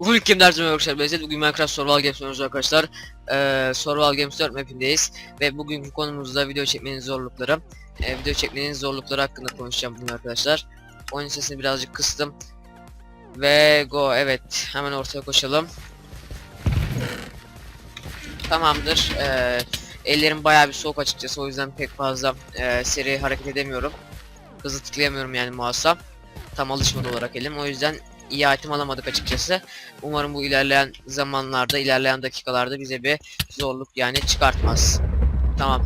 Bugün kimler tüm arkadaşlar ben bugün Minecraft Survival Games oynuyoruz arkadaşlar. Ee, Survival Games 4 mapindeyiz ve bugünkü konumuzda video çekmenin zorlukları. Ee, video çekmenin zorlukları hakkında konuşacağım bugün arkadaşlar. Oyun sesini birazcık kıstım. Ve go evet hemen ortaya koşalım. Tamamdır. Ee, ellerim bayağı bir soğuk açıkçası o yüzden pek fazla e, seri hareket edemiyorum. Hızlı tıklayamıyorum yani mouse'a. Tam alışmadı olarak elim o yüzden iyi item alamadık açıkçası. Umarım bu ilerleyen zamanlarda, ilerleyen dakikalarda bize bir zorluk yani çıkartmaz. Tamam.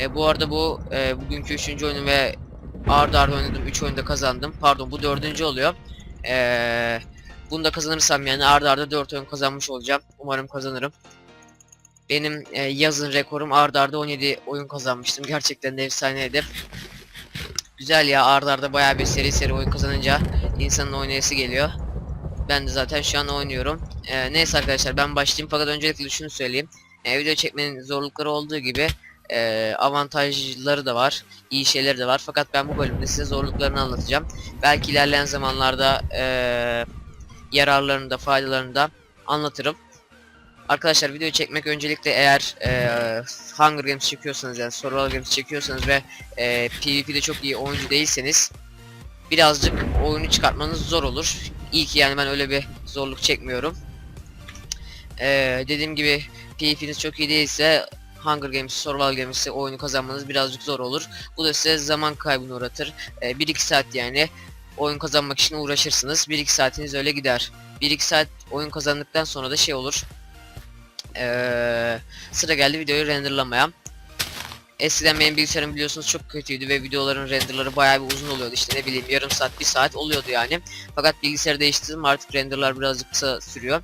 E, bu arada bu e, bugünkü üçüncü oyunu ve arda arda oynadım. 3 oyunda kazandım. Pardon bu dördüncü oluyor. E, bunu da kazanırsam yani arda arda 4 oyun kazanmış olacağım. Umarım kazanırım. Benim e, yazın rekorum arda arda 17 oyun kazanmıştım. Gerçekten de efsaneydi. Güzel ya arda arda bayağı bir seri seri oyun kazanınca insanın oynayası geliyor. Ben de zaten şu an oynuyorum. Ee, neyse arkadaşlar ben başlayayım fakat öncelikle şunu söyleyeyim. Ee, video çekmenin zorlukları olduğu gibi e, avantajları da var, iyi şeyleri de var. Fakat ben bu bölümde size zorluklarını anlatacağım. Belki ilerleyen zamanlarda e, yararlarını da faydalarını da anlatırım. Arkadaşlar video çekmek öncelikle eğer e, Hunger Games çekiyorsanız yani Survival Games çekiyorsanız ve e, PvP'de çok iyi oyuncu değilseniz birazcık oyunu çıkartmanız zor olur. İyi ki yani ben öyle bir zorluk çekmiyorum. Ee, dediğim gibi PvP'niz çok iyi değilse Hunger Games, Survival Games'te oyunu kazanmanız birazcık zor olur. Bu da size zaman kaybını uğratır. Ee, 1-2 saat yani oyun kazanmak için uğraşırsınız. 1-2 saatiniz öyle gider. 1-2 saat oyun kazandıktan sonra da şey olur. Ee, sıra geldi videoyu renderlamaya. Eskiden benim bilgisayarım biliyorsunuz çok kötüydü ve videoların renderları bayağı bir uzun oluyordu işte ne bileyim yarım saat bir saat oluyordu yani. Fakat bilgisayarı değiştirdim artık renderlar birazcık kısa sürüyor.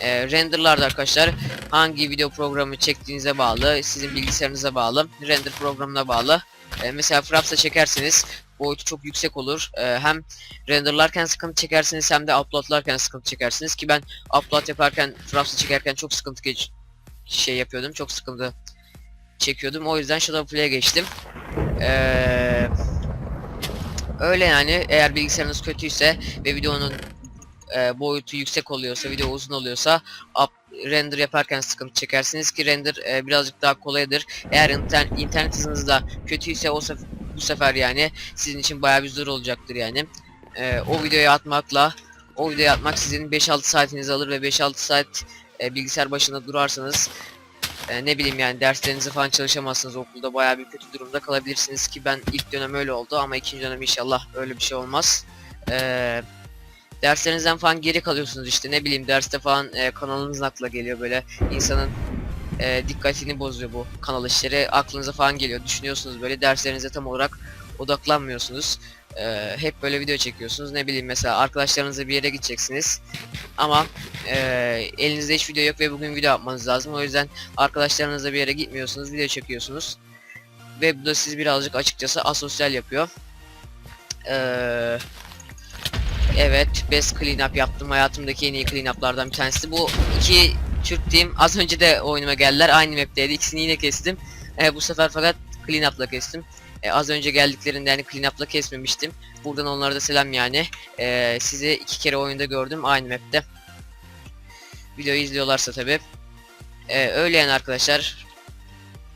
Ee, renderlarda arkadaşlar hangi video programı çektiğinize bağlı, sizin bilgisayarınıza bağlı, render programına bağlı. Ee, mesela Fraps'a çekerseniz boyutu çok yüksek olur. Ee, hem renderlarken sıkıntı çekersiniz hem de uploadlarken sıkıntı çekersiniz ki ben upload yaparken Fraps'a çekerken çok sıkıntı geç şey yapıyordum. Çok sıkıntı çekiyordum. O yüzden Shadow Play'e geçtim. Ee, öyle yani eğer bilgisayarınız kötüyse ve videonun e, boyutu yüksek oluyorsa, video uzun oluyorsa up, render yaparken sıkıntı çekersiniz ki render e, birazcık daha kolaydır. Eğer internet, internet hızınız da kötüyse o sef bu sefer yani sizin için bayağı bir zor olacaktır yani. E, o videoyu atmakla o videoyu atmak sizin 5-6 saatinizi alır ve 5-6 saat e, bilgisayar başında durarsanız e, ne bileyim yani derslerinizi falan çalışamazsınız okulda bayağı bir kötü durumda kalabilirsiniz ki ben ilk dönem öyle oldu ama ikinci dönem inşallah öyle bir şey olmaz. E, derslerinizden falan geri kalıyorsunuz işte ne bileyim derste falan e, kanalınız akla geliyor böyle insanın e, dikkatini bozuyor bu kanal işleri aklınıza falan geliyor düşünüyorsunuz böyle derslerinize tam olarak odaklanmıyorsunuz. E, hep böyle video çekiyorsunuz ne bileyim mesela arkadaşlarınızla bir yere gideceksiniz ama e, elinizde hiç video yok ve bugün video yapmanız lazım o yüzden arkadaşlarınızla bir yere gitmiyorsunuz video çekiyorsunuz ve bu da sizi birazcık açıkçası asosyal yapıyor. Eee Evet, best clean up yaptım. Hayatımdaki en iyi clean up'lardan bir tanesi. Bu iki Türk team az önce de oyunuma geldiler. Aynı map'teydi. İkisini yine kestim. E, bu sefer fakat clean up'la kestim. E, az önce geldiklerinde yani clean up'la kesmemiştim. Buradan onlara da selam yani. E, sizi iki kere oyunda gördüm aynı map'te. Videoyu izliyorlarsa tabi. E, öyle yani arkadaşlar.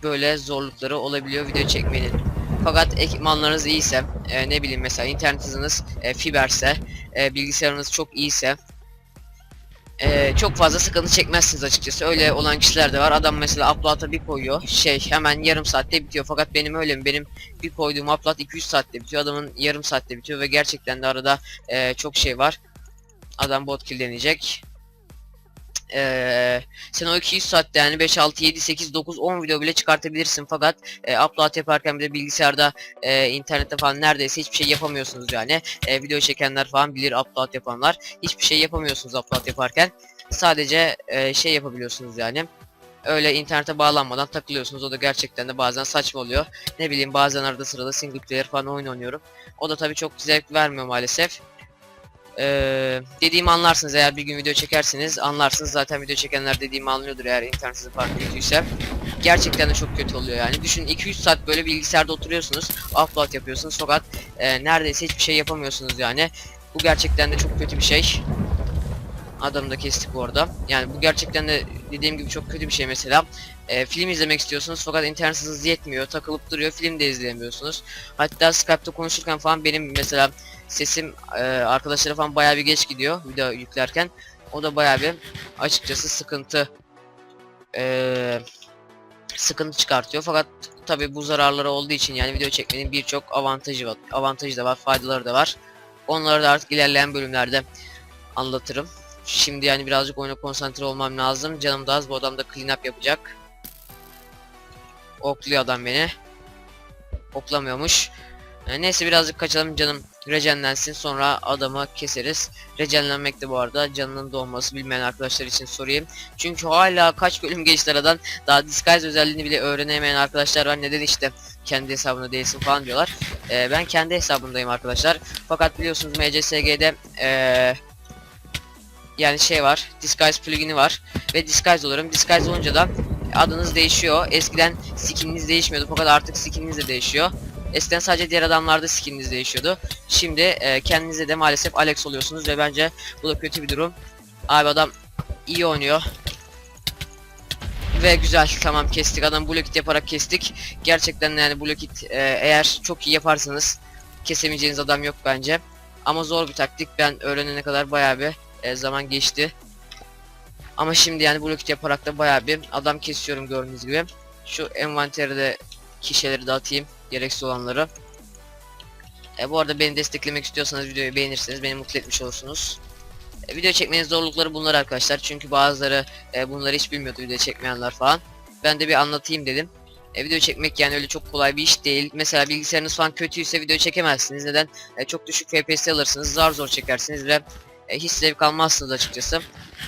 Böyle zorlukları olabiliyor video çekmenin. Fakat ekipmanlarınız iyiyse, e, ne bileyim mesela internet hızınız e, fiberse, e, bilgisayarınız çok iyiyse e, çok fazla sıkıntı çekmezsiniz açıkçası. Öyle olan kişiler de var. Adam mesela upload'a bir koyuyor. Şey hemen yarım saatte bitiyor. Fakat benim öyle mi? Benim bir koyduğum upload 200 saatte bitiyor. Adamın yarım saatte bitiyor ve gerçekten de arada e, çok şey var. Adam bot kill deneyecek. Eee sen o 200 saatte yani 5, 6, 7, 8, 9, 10 video bile çıkartabilirsin fakat e, upload yaparken bir de bilgisayarda e, internette falan neredeyse hiçbir şey yapamıyorsunuz yani. E, video çekenler falan bilir upload yapanlar. Hiçbir şey yapamıyorsunuz upload yaparken. Sadece e, şey yapabiliyorsunuz yani. Öyle internete bağlanmadan takılıyorsunuz. O da gerçekten de bazen saçma oluyor. Ne bileyim bazen arada sırada single player falan oyun oynuyorum. O da tabii çok zevk vermiyor maalesef. Ee, dediğimi anlarsınız eğer bir gün video çekerseniz anlarsınız zaten video çekenler dediğimi anlıyordur eğer internetiniz falan kötüyse. Gerçekten de çok kötü oluyor yani. Düşünün 2-3 saat böyle bilgisayarda oturuyorsunuz, upload yapıyorsunuz fakat e, neredeyse hiçbir şey yapamıyorsunuz yani. Bu gerçekten de çok kötü bir şey. Adamı da kestik bu arada. Yani bu gerçekten de dediğim gibi çok kötü bir şey mesela. E, film izlemek istiyorsunuz fakat internet hızınız yetmiyor. Takılıp duruyor. Film de izleyemiyorsunuz. Hatta Skype'ta konuşurken falan benim mesela sesim e, arkadaşlara falan bayağı bir geç gidiyor video yüklerken. O da bayağı bir açıkçası sıkıntı e, sıkıntı çıkartıyor. Fakat tabi bu zararları olduğu için yani video çekmenin birçok avantajı var. Avantajı da var, faydaları da var. Onları da artık ilerleyen bölümlerde anlatırım. Şimdi yani birazcık oyuna konsantre olmam lazım. Canım da az bu adam da clean up yapacak. Okluyor adam beni. Oklamıyormuş. E, neyse birazcık kaçalım canım rejenlensin sonra adamı keseriz. Rejenlenmek de bu arada canının dolması bilmeyen arkadaşlar için sorayım. Çünkü hala kaç bölüm geçti aradan daha disguise özelliğini bile öğrenemeyen arkadaşlar var. Neden işte kendi hesabında değilsin falan diyorlar. E, ben kendi hesabındayım arkadaşlar. Fakat biliyorsunuz MCSG'de eee yani şey var. Disguise plugin'i var. Ve disguise olurum. Disguise olunca da adınız değişiyor. Eskiden skininiz değişmiyordu fakat artık skininiz de değişiyor. Eskiden sadece diğer adamlarda skininiz değişiyordu. Şimdi e, kendinize de maalesef Alex oluyorsunuz ve bence bu da kötü bir durum. Abi adam iyi oynuyor. Ve güzel tamam kestik adam blue kit yaparak kestik. Gerçekten yani blue kit e, eğer çok iyi yaparsanız kesemeyeceğiniz adam yok bence. Ama zor bir taktik ben öğrenene kadar bayağı bir e, zaman geçti. Ama şimdi yani blue kit yaparak da bayağı bir adam kesiyorum gördüğünüz gibi. Şu envanterde kişileri dağıtayım gereksiz olanları. E, bu arada beni desteklemek istiyorsanız videoyu beğenirseniz beni mutlu etmiş olursunuz. E, video çekmenin zorlukları bunlar arkadaşlar. Çünkü bazıları e, bunları hiç bilmiyordu video çekmeyenler falan. Ben de bir anlatayım dedim. E, video çekmek yani öyle çok kolay bir iş değil. Mesela bilgisayarınız falan kötüyse video çekemezsiniz. Neden? E, çok düşük FPS alırsınız, zar zor çekersiniz ve e, hiç zevk almazsınız açıkçası.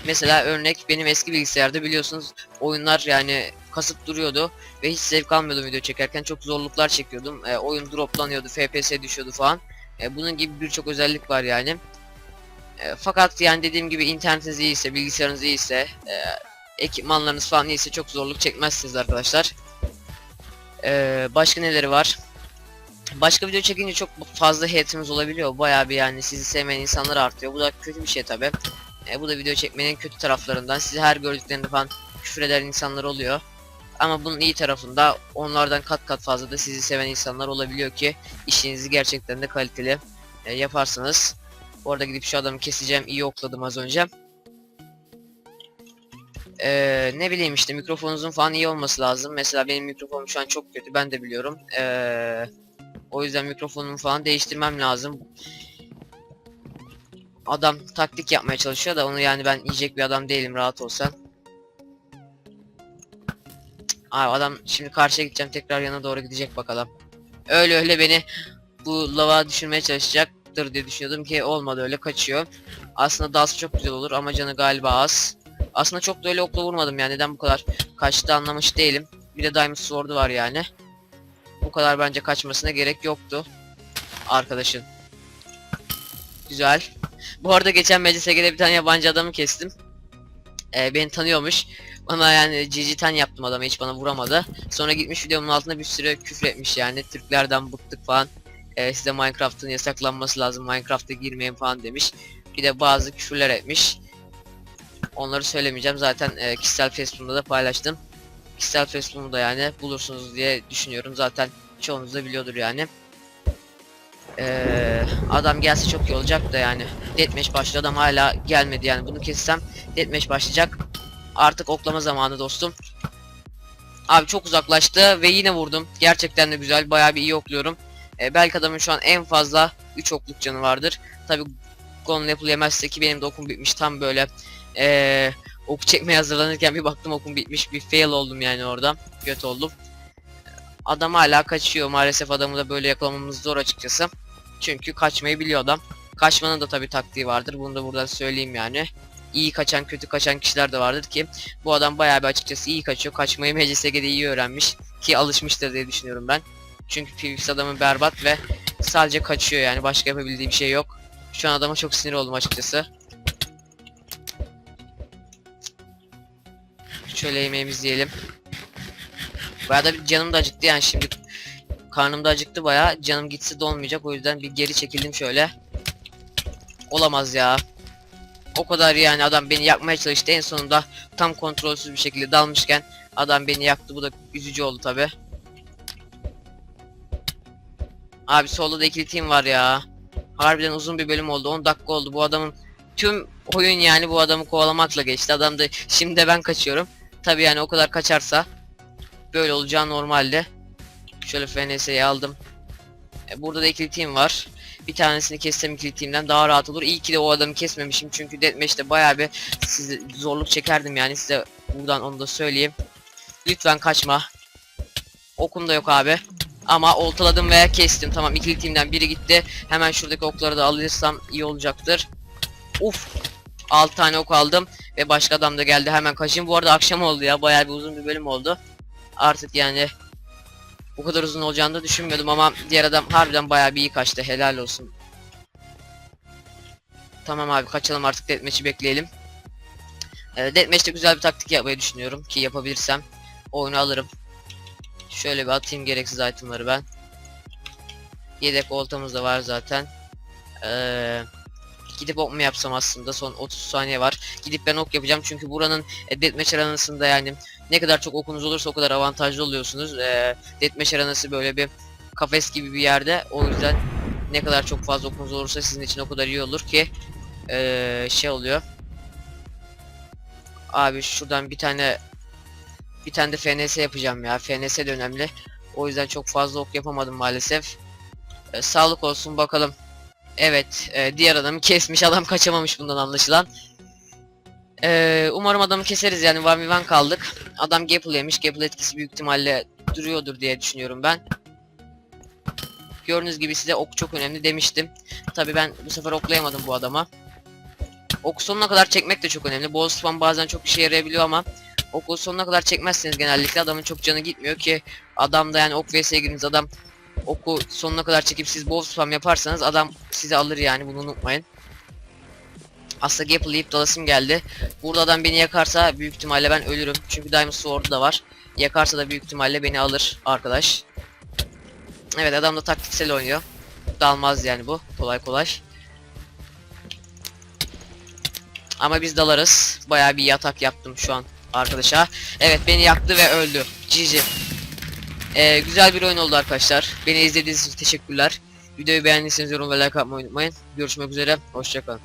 Mesela örnek benim eski bilgisayarda biliyorsunuz oyunlar yani kasıp duruyordu ve hiç zevk almıyordum video çekerken çok zorluklar çekiyordum. E, oyun droplanıyordu, FPS düşüyordu falan. E, bunun gibi birçok özellik var yani. E, fakat yani dediğim gibi internetiniz iyiyse, bilgisayarınız iyiyse, e, ekipmanlarınız falan iyiyse çok zorluk çekmezsiniz arkadaşlar. E, başka neleri var? Başka video çekince çok fazla haterimiz olabiliyor. Bayağı bir yani sizi sevmeyen insanlar artıyor. Bu da kötü bir şey tabi. E, bu da video çekmenin kötü taraflarından. Sizi her gördüklerinde falan küfür eden insanlar oluyor. Ama bunun iyi tarafında onlardan kat kat fazla da sizi seven insanlar olabiliyor ki işinizi gerçekten de kaliteli e, yaparsınız. Bu arada gidip şu adamı keseceğim. İyi okladım az önce. Ee, ne bileyim işte mikrofonunuzun falan iyi olması lazım. Mesela benim mikrofonum şu an çok kötü ben de biliyorum. Ee, o yüzden mikrofonumu falan değiştirmem lazım. Adam taktik yapmaya çalışıyor da onu yani ben yiyecek bir adam değilim rahat olsan. Abi adam şimdi karşıya gideceğim tekrar yana doğru gidecek bakalım. Öyle öyle beni bu lava düşürmeye çalışacaktır diye düşünüyordum ki olmadı öyle kaçıyor. Aslında dalsı çok güzel olur ama canı galiba az. Aslında çok da öyle okla vurmadım yani neden bu kadar kaçtı anlamış değilim. Bir de Diamond Sword'u var yani. Bu kadar bence kaçmasına gerek yoktu. Arkadaşın. Güzel. Bu arada geçen MCSG'de bir tane yabancı adamı kestim. Ee, beni tanıyormuş. Bana yani GG yaptım adama hiç bana vuramadı. Sonra gitmiş videomun altında bir sürü küfür etmiş yani. Türklerden bıktık falan. Ee, size Minecraft'ın yasaklanması lazım. Minecraft'a girmeyin falan demiş. Bir de bazı küfürler etmiş. Onları söylemeyeceğim. Zaten e, kişisel Facebook'ta da paylaştım. Kişisel Facebook'u yani bulursunuz diye düşünüyorum. Zaten çoğunuz da biliyordur yani. Ee, adam gelse çok iyi olacak da yani. Deathmatch başladı adam hala gelmedi yani. Bunu kessem Deathmatch başlayacak. Artık oklama zamanı dostum. Abi çok uzaklaştı ve yine vurdum. Gerçekten de güzel. Bayağı bir iyi okluyorum. Ee, belki adamın şu an en fazla 3 okluk canı vardır. Tabi Golden Apple yemezse ki benim de okum bitmiş. Tam böyle ee, ok çekmeye hazırlanırken bir baktım okum bitmiş. Bir fail oldum yani orada. Kötü oldum. Adam hala kaçıyor. Maalesef adamı da böyle yakalamamız zor açıkçası. Çünkü kaçmayı biliyor adam. Kaçmanın da tabi taktiği vardır. Bunu da buradan söyleyeyim yani. İyi kaçan kötü kaçan kişiler de vardır ki bu adam bayağı bir açıkçası iyi kaçıyor. Kaçmayı MCSG'de iyi öğrenmiş ki alışmıştır diye düşünüyorum ben. Çünkü PvX adamı berbat ve sadece kaçıyor yani başka yapabildiği bir şey yok. Şu an adama çok sinir oldum açıkçası. Şöyle yemeğimizi yiyelim. Bayağı da canım da acıktı yani şimdi karnım da acıktı bayağı canım gitse dolmayacak o yüzden bir geri çekildim şöyle. Olamaz ya. O kadar yani adam beni yakmaya çalıştı en sonunda tam kontrolsüz bir şekilde dalmışken adam beni yaktı bu da üzücü oldu tabi. Abi solda da ikili team var ya. Harbiden uzun bir bölüm oldu 10 dakika oldu bu adamın tüm oyun yani bu adamı kovalamakla geçti. Adam da şimdi de ben kaçıyorum. Tabi yani o kadar kaçarsa böyle olacağı normalde. Şöyle FNS'yi aldım. E, burada da ikili team var. Bir tanesini kessem ikili team'den daha rahat olur. İyi ki de o adamı kesmemişim çünkü deathmatch'te bayağı bir size zorluk çekerdim yani size buradan onu da söyleyeyim. Lütfen kaçma. Okum da yok abi. Ama oltaladım veya kestim. Tamam ikili team'den biri gitti. Hemen şuradaki okları da alırsam iyi olacaktır. Uf. 6 tane ok aldım ve başka adam da geldi. Hemen kaçayım. Bu arada akşam oldu ya. Bayağı bir uzun bir bölüm oldu. Artık yani bu kadar uzun olacağını da düşünmüyordum ama diğer adam harbiden bayağı bir iyi kaçtı. Helal olsun. Tamam abi kaçalım artık deathmatch'i bekleyelim. Ee, deathmatch'te güzel bir taktik yapmayı düşünüyorum ki yapabilirsem oyunu alırım. Şöyle bir atayım gereksiz itemları ben. Yedek oltamız da var zaten. Ee, gidip ok mu yapsam aslında son 30 saniye var. Gidip ben ok yapacağım çünkü buranın e, deathmatch aranasında yani ne kadar çok okunuz olursa o kadar avantajlı oluyorsunuz. Ee, deathmatch aranası böyle bir kafes gibi bir yerde. O yüzden ne kadar çok fazla okunuz olursa sizin için o kadar iyi olur ki ee, şey oluyor. Abi şuradan bir tane bir tane de FNS yapacağım ya. FNS de önemli. O yüzden çok fazla ok yapamadım maalesef. Ee, sağlık olsun bakalım. Evet, e, diğer adamı kesmiş. Adam kaçamamış bundan anlaşılan. Ee, umarım adamı keseriz yani 1v1 kaldık. Adam Gapple yemiş. Gapple etkisi büyük ihtimalle duruyordur diye düşünüyorum ben. Gördüğünüz gibi size ok çok önemli demiştim. Tabi ben bu sefer oklayamadım bu adama. Oku sonuna kadar çekmek de çok önemli. Ball spam bazen çok işe yarayabiliyor ama oku sonuna kadar çekmezseniz genellikle adamın çok canı gitmiyor ki adam da yani ok vs'ye girdiğiniz adam oku sonuna kadar çekip siz ball spam yaparsanız adam sizi alır yani bunu unutmayın. Aslında Gapple yiyip dalasım geldi. Burada adam beni yakarsa büyük ihtimalle ben ölürüm. Çünkü Diamond Sword da var. Yakarsa da büyük ihtimalle beni alır arkadaş. Evet adam da taktiksel oynuyor. Dalmaz yani bu kolay kolay. Ama biz dalarız. Bayağı bir yatak yaptım şu an arkadaşa. Evet beni yaktı ve öldü. GG. Ee, güzel bir oyun oldu arkadaşlar. Beni izlediğiniz için teşekkürler. Videoyu beğendiyseniz yorum ve like atmayı unutmayın. Görüşmek üzere. Hoşçakalın.